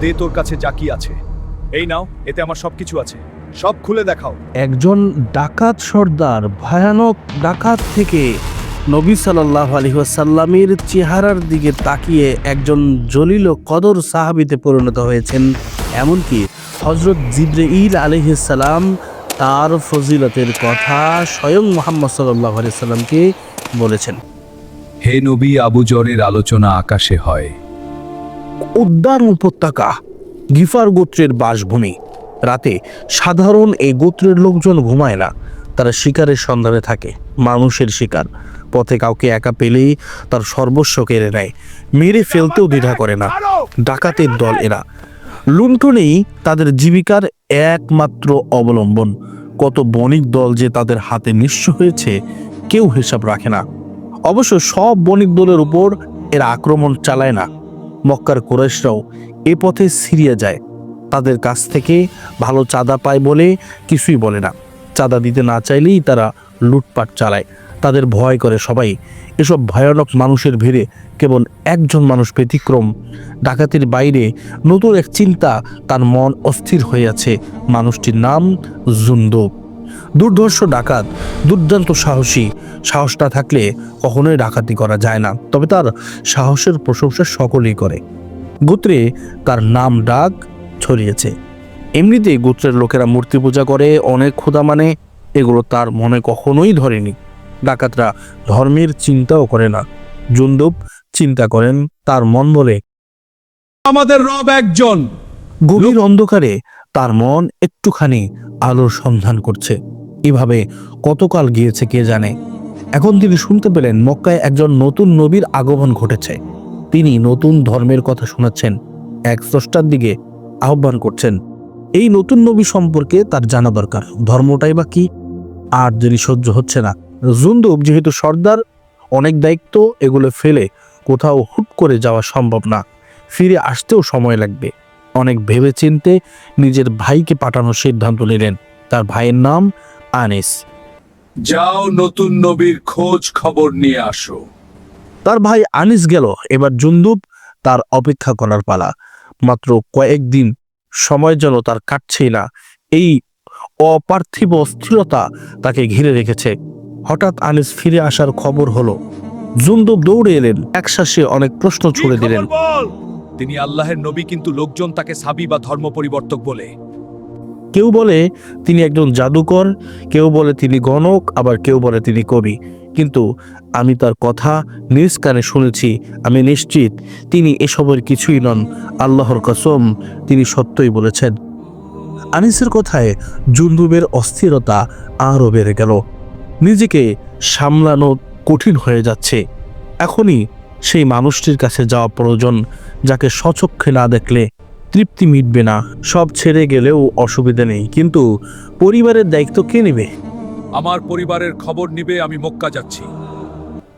দে তোর কাছে যা কি আছে। এই নাও এতে আমার সবকিছু আছে। সব খুলে দেখাও। একজন ডাকাত সর্দার ভয়ানক ডাকাত থেকে নবী সাল্লাহ আলহিহাসাল্লামের চেহারার দিকে তাকিয়ে একজন জলিল কদর সাহাবিতে পরিণত হয়েছেন। এমনকি হজরত জিব্রাইল আলহিসাল্লাম তার ফজিলতের কথা স্বয়ং মোহাম্মদ সাল্লাহ আলিয়াল্লামকে বলেছেন। হে নবী আবু জরের আলোচনা আকাশে হয়। উদ্যান উপত্যকা, গিফার গোত্রের বাসভূমি। রাতে সাধারণ এই গোত্রের লোকজন ঘুমায় না, তারা শিকারের সন্ধানে থাকে, মানুষের শিকার। পথে কাউকে একা পেলেই তার সর্বস্ব কেড়ে নেয়, মেরে ফেলতেও দ্বিধা করে না, ডাকাতের দল এরা। লুণ্ঠনেই তাদের জীবিকার একমাত্র অবলম্বন। কত বণিক দল যে তাদের হাতে নিঃস্ব হয়েছে, কেউ হিসাব রাখে না। অবশ্য সব বণিক দলের উপর এরা আক্রমণ চালায় না। মক্কার কোরেশরাও এ পথে সিরিয়া যায়। তাদের কাছ থেকে ভালো চাঁদা পায় বলে কিছুই বলে না। চাঁদা দিতে না চাইলেই তারা লুটপাট চালায়। তাদের ভয় করে সবাই। এসব ভয়ানক মানুষের ভিড়ে কেবল একজন মানুষ ব্যতিক্রম। ডাকাতির বাইরে নতুন এক চিন্তা তার মন অস্থির হয়ে আছে। মানুষটির নাম জুন্দুব। দুর্ধর্ষ ডাকাত দুর্দান্ত সাহসী। সাহস না থাকলে কখনোই ডাকাতি করা যায় না তবে তার সাহসের প্রশংসা সকলেই করে। গোত্রে তার নাম ডাক ছড়িয়েছে। এমনিতেই গোত্রের লোকেরা মূর্তি পূজা করে অনেক ক্ষুদা মানে এগুলো তার মনে কখনোই ধরেনি। ডাকাতরা ধর্মের চিন্তাও করে না জুন্দুব চিন্তা করেন তার মন বলে আমাদের রব একজন। গভীর অন্ধকারে তার মন একটুখানি আলোর সন্ধান করছে। এভাবে কতকাল গিয়েছে কে জানে? এখন তিনি শুনতে পেলেন মক্কায় একজন নতুন নবীর আগমন ঘটেছে। তিনি নতুন ধর্মের কথা শোনাচ্ছেন, এক স্রষ্টার দিকে আহ্বান করছেন। এই নতুন নবী সম্পর্কে তার জানা দরকার, ধর্মটাই বা কি? আর যদি সহ্য হচ্ছে না, জুন্দুব যেহেতু সর্দার, অনেক দায়িত্ব এগুলো ফেলে কোথাও হুট করে যাওয়া সম্ভব না। ফিরে আসতেও সময় লাগবে। অনেক ভেবেচিন্তে নিজের ভাইকে পাঠানোর সিদ্ধান্ত নিলেন। তার ভাইয়ের নাম আনিস। যাও নতুন নবীর খোঁজ খবর নিয়ে আসো। তার ভাই আনিস গেল। এবার জুন্দুব তার অপেক্ষা করার পালা। মাত্র কয়েকদিন সময় যেন তার কাটছেই না। এই অপার্থিব অস্থিরতা তাকে ঘিরে রেখেছে। হঠাৎ আনিস ফিরে আসার খবর হলো জুন্দুব দৌড়ে এলেন। একশ্বাসে অনেক প্রশ্ন ছুড়ে দিলেন। তিনি আল্লাহের নবী কিন্তু লোকজন তাকে সাবি বা ধর্ম পরিবর্তক বলে। কেউ বলে তিনি একজন জাদুকর, কেউ বলে তিনি গণক, আবার কেউ বলে তিনি কবি। কিন্তু আমি তার কথা নিজ কানে শুনেছি, আমি নিশ্চিত তিনি এসবের কিছুই নন, আল্লাহর কসম তিনি সত্যই বলেছেন। আনিসের কথায় জুন্দুবের অস্থিরতা আরও বেড়ে গেল। নিজেকে সামলানো কঠিন হয়ে যাচ্ছে। এখনই সেই মানুষটির কাছে যাওয়া প্রয়োজন যাকে সচক্ষে না দেখলে তৃপ্তি মিটবে না। সব ছেড়ে গেলেও অসুবিধা নেই কিন্তু পরিবারের দায়িত্ব কে নেবে? আমার পরিবারের খবর নিবে আমি মক্কা যাচ্ছি।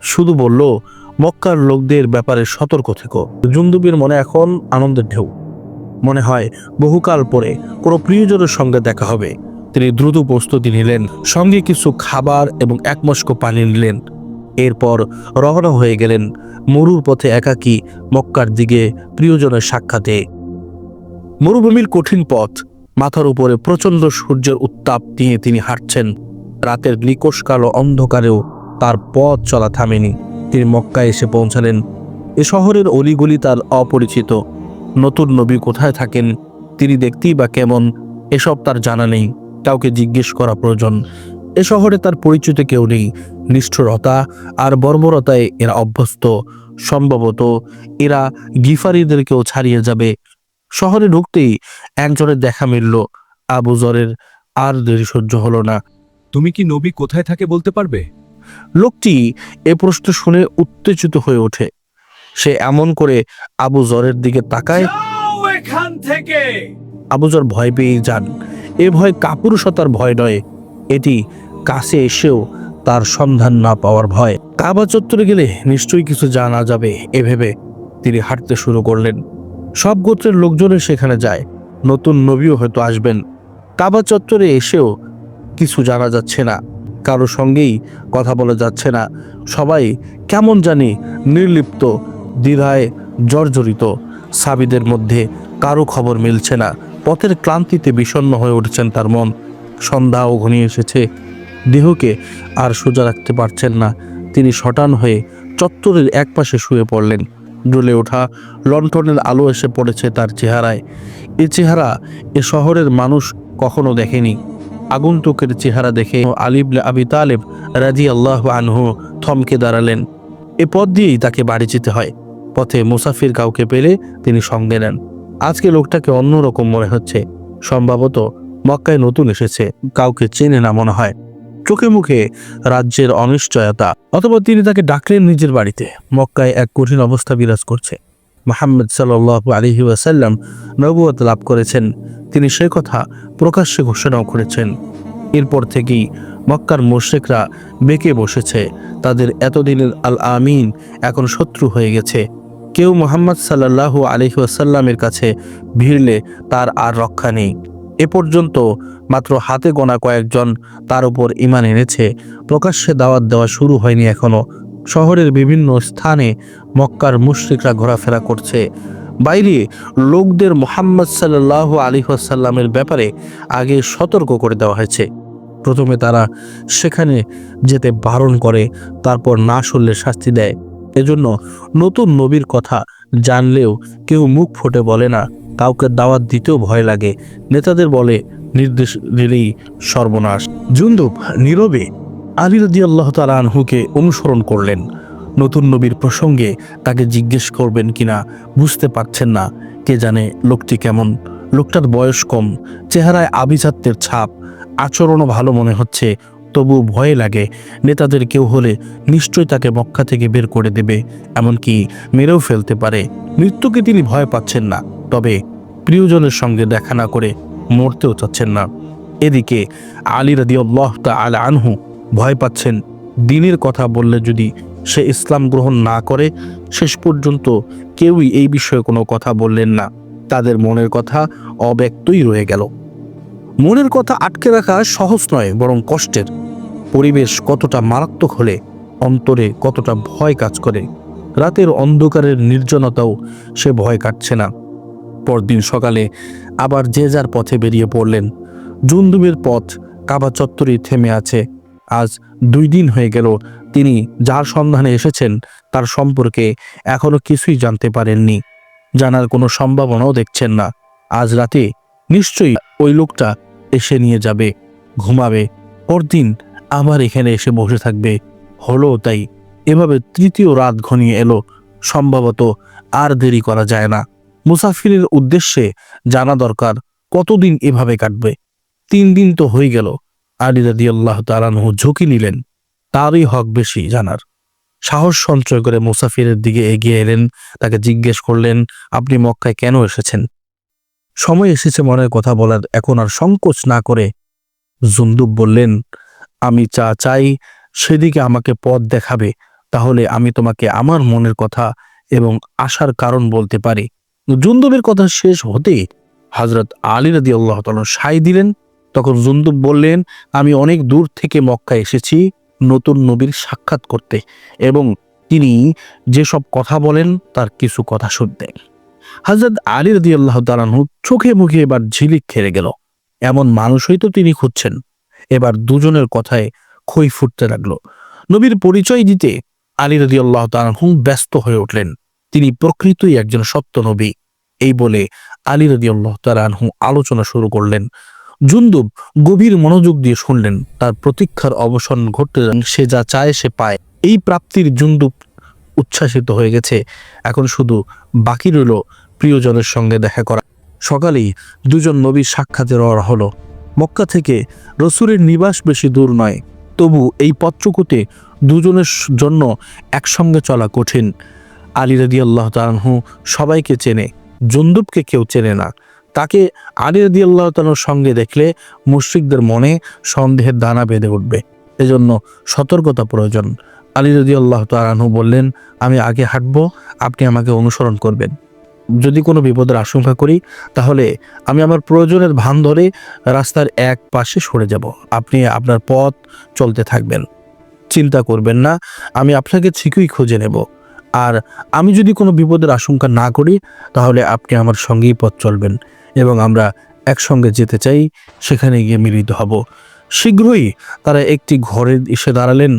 শুধু বলল মক্কার লোকদের ব্যাপারে সতর্ক থেকো। জুন্দুবির মনে এখন আনন্দের ঢেউ। মনে হয় বহুকাল পরে কোনো প্রিয়জনের সঙ্গে দেখা হবে। তিনি দ্রুত প্রস্তুতি নিলেন সঙ্গে কিছু খাবার এবং একমস্ক পানি নিলেন। এরপর রওনা হয়ে গেলেন মরুর পথে একাকী মক্কার দিকে প্রিয়জনের সাক্ষাতে। মরুভূমির কঠিন পথ, মাথার উপরে প্রচণ্ড সূর্যের উত্তাপ নিয়ে তিনি হাঁটছেন। রাতের নিকোষ কালো অন্ধকারেও তার পথ চলা থামেনি। তিনি মক্কায় এসে পৌঁছালেন। এ শহরের অলিগলি তার অপরিচিত। নতুন নবী কোথায় থাকেন, তিনি দেখতেই বা কেমন, এসব তার জানা নেই। কাউকে জিজ্ঞেস করা প্রয়োজন। এ শহরে তার পরিচিত কেউ নেই। নিষ্ঠুরতা আর বর্বরতায় এরা অভ্যস্ত। সম্ভবত এরা গিফারিদেরকেও ছাড়িয়ে যাবে। শহরে ঢুকতেই একজনের দেখা মিলল। আবু জরের আর দেরি সহ্য হলো না। তুমি কি নবী কোথায় থাকে বলতে পারবে? লোকটি এ প্রশ্ন শুনে উত্তেজিত হয়ে ওঠে। সে এমন করে আবু জরের দিকে তাকায়। এখান থেকে! আবু জর ভয় পেয়ে যান। এ ভয় কাপুরুষতার ভয় নয়। এটি কাছে এসেও তার সন্ধান না পাওয়ার ভয়। কাবা চত্বরে গেলে নিশ্চয়ই কিছু জানা যাবে। এ ভেবে তিনি হাঁটতে শুরু করলেন। সব গোত্রের লোকজনের সেখানে যায়। নতুন নবীও হয়তো আসবেন। কাবা চত্বরে এসেও কিছু জানা যাচ্ছে না। কারও সঙ্গেই কথা বলা যাচ্ছে না। সবাই কেমন জানি নির্লিপ্ত, দ্বিধায় জর্জরিত। সাবিদের মধ্যে কারও খবর মিলছে না। পথের ক্লান্তিতে বিষণ্ণ হয়ে উঠছেন তার মন। সন্ধ্যাও ঘনিয়ে এসেছে। দেহকে আর সোজা রাখতে পারছেন না। তিনি শটান হয়ে চত্বরের একপাশে শুয়ে পড়লেন। জ্বলে ওঠা লণ্ঠনের আলো এসে পড়েছে তার চেহারায়। এ চেহারা এ শহরের মানুষ কখনো দেখেনি। আগন্তুকের চেহারা দেখে আলিবলে আবি তালেব রাজি আল্লাহ আনহু থমকে দাঁড়ালেন। এ পথ দিয়েই তাকে বাড়ি যেতে হয়। পথে মুসাফির কাউকে পেলে তিনি সঙ্গে নেন। আজকে লোকটাকে অন্যরকম মনে হচ্ছে। সম্ভবত মক্কায় নতুন এসেছে। কাউকে চেনে না মনে হয়। চোখে মুখে রাজ্যের অনিশ্চয়তা, অথবা তিনি তাকে ডাকলেন নিজের বাড়িতে। মক্কায় এক কঠিন অবস্থা বিরাজ করছে। মোহাম্মদ সাল্লাহ আলহি ওয়াসাল্লাম নবুয়ত লাভ করেছেন। তিনি সে কথা প্রকাশ্যে ঘোষণাও করেছেন। এরপর থেকেই মক্কার মোশেকরা বেঁকে বসেছে। তাদের এতদিনের আল আমিন এখন শত্রু হয়ে গেছে। কেউ মোহাম্মদ সাল্লাহ আলহি ওয়াসাল্লামের কাছে ভিড়লে তার আর রক্ষা নেই। এ পর্যন্ত মাত্র হাতে গোনা কয়েকজন তার উপর ইমান এনেছে। প্রকাশ্যে দাওয়াত দেওয়া শুরু হয়নি এখনও। শহরের বিভিন্ন স্থানে মক্কার মুশরিকরা ঘোরাফেরা করছে। বাইরে লোকদের মোহাম্মদ সাল্লাহ আলী সাল্লামের ব্যাপারে আগে সতর্ক করে দেওয়া হয়েছে। প্রথমে তারা সেখানে যেতে বারণ করে, তারপর না শুনলে শাস্তি দেয়। এজন্য নতুন নবীর কথা জানলেও কেউ মুখ ফুটে বলে না। কাউকে দাওয়াত দিতেও ভয় লাগে। নেতাদের বলে, নির্দেশ দিলেই সর্বনাশ। জুন্দুব নীরবে আলী রদি আল্লাহ তালা আনহুকে অনুসরণ করলেন। নতুন নবীর প্রসঙ্গে তাকে জিজ্ঞেস করবেন কিনা বুঝতে পারছেন না। কে জানে লোকটি কেমন? লোকটার বয়স কম, চেহারায় আভিজাত্যের ছাপ, আচরণও ভালো মনে হচ্ছে, তবু ভয় লাগে। নেতাদের কেউ হলে নিশ্চয়ই তাকে মক্কা থেকে বের করে দেবে, এমনকি মেরেও ফেলতে পারে। মৃত্যুকে তিনি ভয় পাচ্ছেন না। তবে প্রিয়জনের সঙ্গে দেখা না করে মরতেও চাচ্ছেন না। এদিকে আলী রাদিউল্লাহ আল আনহু ভয় পাচ্ছেন, দিনের কথা বললে যদি সে ইসলাম গ্রহণ না করে, শেষ পর্যন্ত কেউই এই বিষয়ে কোনো কথা বললেন না। তাদের মনের কথা অব্যক্তই রয়ে গেল। মনের কথা আটকে রাখা সহজ নয়, বরং কষ্টের। পরিবেশ কতটা মারাত্মক হলে অন্তরে কতটা ভয় কাজ করে। রাতের অন্ধকারের নির্জনতাও সে ভয় কাটছে না। পরদিন সকালে আবার যে যার পথে বেরিয়ে পড়লেন। জুন্দুবের পথ কাবা চত্বরে থেমে আছে। আজ দুই দিন হয়ে গেল তিনি যার সন্ধানে এসেছেন, তার সম্পর্কে এখনও কিছুই জানতে পারেননি। জানার কোনো সম্ভাবনাও দেখছেন না। আজ রাতে নিশ্চয়ই ওই লোকটা এসে নিয়ে যাবে, ঘুমাবে, পরদিন আবার এখানে এসে বসে থাকবে। হলো তাই। এভাবে তৃতীয় রাত ঘনিয়ে এলো। সম্ভবত আর দেরি করা যায় না। মুসাফিরের উদ্দেশ্যে জানা দরকার, কতদিন এভাবে কাটবে? তিন দিন তো হয়ে গেল। আলী রাদি আল্লাহ তালানহ ঝুঁকি নিলেন। তারই হক বেশি জানার। সাহস সঞ্চয় করে মুসাফিরের দিকে এগিয়ে এলেন, তাকে জিজ্ঞেস করলেন, আপনি মক্কায় কেন এসেছেন? সময় এসেছে মনের কথা বলার, এখন আর সংকোচ না করে। জুন্দুব বললেন, আমি চা চাই সেদিকে আমাকে পথ দেখাবে, তাহলে আমি তোমাকে আমার মনের কথা এবং আশার কারণ বলতে পারি। জুন্দুবের কথা শেষ হতে হজরত আলী রাদি আল্লাহ সাই দিলেন। তখন জুন্দুব বললেন, আমি অনেক দূর থেকে মক্কা এসেছি নতুন নবীর সাক্ষাৎ করতে এবং তিনি যেসব কথা বলেন তার কিছু কথা শুনতে। হজরত আলী রাদি আল্লাহ তালানহু চোখে মুখে এবার ঝিলিক খেলে গেল। এমন মানুষই তো তিনি খুঁজছেন। এবার দুজনের কথায় খই ফুটতে লাগল। নবীর পরিচয় দিতে আলী রাদি আল্লাহ তালানহু ব্যস্ত হয়ে উঠলেন। তিনি প্রকৃতই একজন সত্য নবী। এই বলে আলী রাদি আল্লাহ তালানহু আলোচনা শুরু করলেন। জুন্দুব গভীর মনোযোগ দিয়ে শুনলেন, তার প্রতীক্ষার অবসান ঘটতে সে যা চায় সে পায়। এই প্রাপ্তির জুন্দুব উচ্ছ্বাসিত হয়ে গেছে। এখন শুধু বাকি রইল প্রিয়জনের সঙ্গে দেখা করা। সকালেই দুজন নবীর সাক্ষাতে রওনা হলো। মক্কা থেকে রসুরের নিবাস বেশি দূর নয়, তবু এই পত্রকুতে দুজনের জন্য একসঙ্গে চলা কঠিন। আলী রাদি আল্লাহ তালহু সবাইকে চেনে। জুন্দুবকে কেউ চেনে না। তাকে আলী রাদি আল্লাহ তালুর সঙ্গে দেখলে মুশ্রিকদের মনে সন্দেহের দানা বেঁধে উঠবে। এজন্য সতর্কতা প্রয়োজন। আলী রাদি আল্লাহ তালহু বললেন, আমি আগে হাঁটবো, আপনি আমাকে অনুসরণ করবেন। যদি কোনো বিপদের আশঙ্কা করি, তাহলে আমি আমার প্রয়োজনের ভান ধরে রাস্তার এক পাশে সরে যাব। আপনি আপনার পথ চলতে থাকবেন। চিন্তা করবেন না, আমি আপনাকে ঠিকই খুঁজে নেব। আর আমি যদি কোনো বিপদের আশঙ্কা না করি, তাহলে আপনি আমার সঙ্গেই পথ চলবেন এবং আমরা একসঙ্গে যেতে চাই, সেখানে গিয়ে মিলিত হব। শীঘ্রই তারা একটি ঘরে এসে দাঁড়ালেন।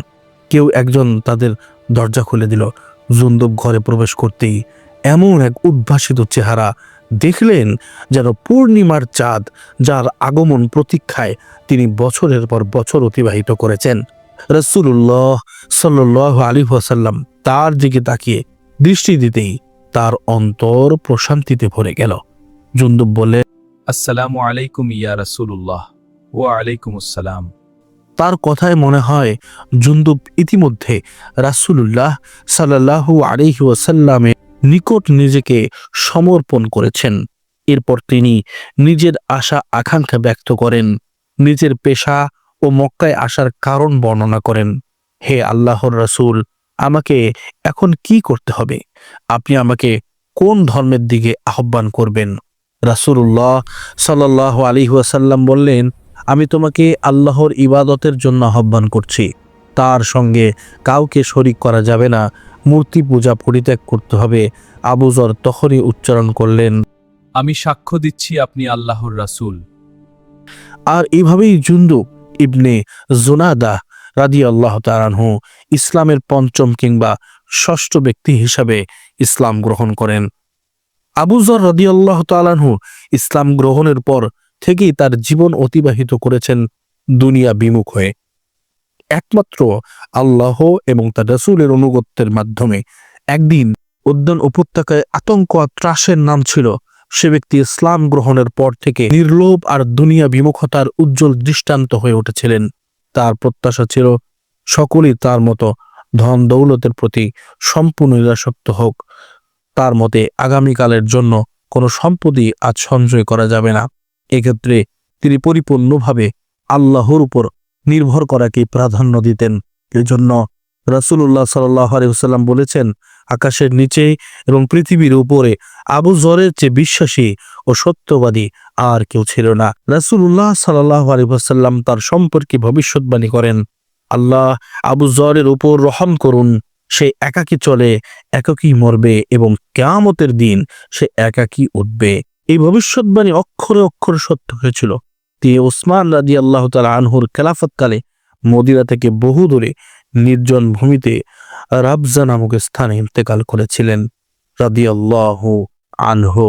কেউ একজন তাদের দরজা খুলে দিল। জুন্দুব ঘরে প্রবেশ করতেই এমন এক উদ্ভাসিত চেহারা দেখলেন যেন পূর্ণিমার চাঁদ, যার আগমন প্রতীক্ষায় তিনি বছরের পর বছর অতিবাহিত করেছেন। রসুল্লাহ সাল্লাহ আলী ওয়াসাল্লাম তার দিকে তাকিয়ে দৃষ্টি দিতেই তার অন্তর প্রশান্তিতে ভরে গেল। জুন্দুব বলে আসসালামু আলাইকুম ইয়া রাসূলুল্লাহ ওয়া আলাইকুম আসসালাম। তার কথায় মনে হয় জুন্দুব ইতিমধ্যে রাসূলুল্লাহ সাল্লাহু আলাইহি ওয়াসাল্লামের নিকট নিজেকে সমর্পণ করেছেন। এরপর তিনি নিজের আশা আকাঙ্ক্ষা ব্যক্ত করেন নিজের পেশা ও মক্কায় আসার কারণ বর্ণনা করেন। হে আল্লাহর রাসূল আমাকে এখন কি করতে হবে? আপনি আমাকে কোন ধর্মের দিকে আহ্বান করবেন? রাসূলুল্লাহ সাল্লাহ আলী ওয়াসাল্লাম বললেন আমি তোমাকে আল্লাহর ইবাদতের জন্য আহ্বান করছি। তার সঙ্গে কাউকে শরিক করা যাবে না। মূর্তি পূজা পরিত্যাগ করতে হবে। আবুজর তখনই উচ্চারণ করলেন আমি সাক্ষ্য দিচ্ছি আপনি আল্লাহর রাসূল। আর এভাবেই জুন্দু ইবনে জোনাদা রাদি আল্লাহ তারানহু ইসলামের পঞ্চম কিংবা ষষ্ঠ ব্যক্তি হিসাবে ইসলাম গ্রহণ করেন। আবুজর রাদি আল্লাহ তালানহু ইসলাম গ্রহণের পর থেকেই তার জীবন অতিবাহিত করেছেন দুনিয়া বিমুখ হয়ে। একমাত্র আল্লাহ এবং তার রসুলের অনুগত্যের মাধ্যমে একদিন উদ্যান উপত্যকায় আতঙ্ক আর ত্রাসের নাম ছিল, সে ব্যক্তি ইসলাম গ্রহণের পর থেকে নির্লোভ আর দুনিয়া বিমুখতার উজ্জ্বল দৃষ্টান্ত হয়ে উঠেছিলেন। তার প্রত্যাশা ছিল সকলেই তার মতো ধন দৌলতের প্রতি সম্পূর্ণ নিরাসক্ত হোক। তার মতে আগামীকালের জন্য কোনো সম্পদই আজ সঞ্চয় করা যাবে না। এক্ষেত্রে তিনি পরিপূর্ণভাবে আল্লাহর উপর নির্ভর করাকেই প্রাধান্য দিতেন। এজন্য রাসূলুল্লাহ সাল্লাহ আলহিহাল্লাম বলেছেন আকাশের নিচে এবং পৃথিবীর উপরে আবু জরের চেয়ে বিশ্বাসী ও সত্যবাদী আর কেউ ছিল না। রাসূলুল্লাহ সাল্লাহ আলহিহাল্লাম তার সম্পর্কে ভবিষ্যৎবাণী করেন, আল্লাহ আবু জরের উপর রহম করুন, সে একাকী চলে, একাকী মরবে এবং কেয়ামতের দিন সে একাকী উঠবে। এই ভবিষ্যৎবাণী অক্ষরে অক্ষরে সত্য হয়েছিল। তিনি ওসমান রাজি আল্লাহ তালা আনহুর খেলাফতকালে মদিরা থেকে বহু দূরে নির্জন ভূমিতে রাবজা নামক স্থানে ইন্তেকাল করেছিলেন রাদিয়াল্লাহু আনহু।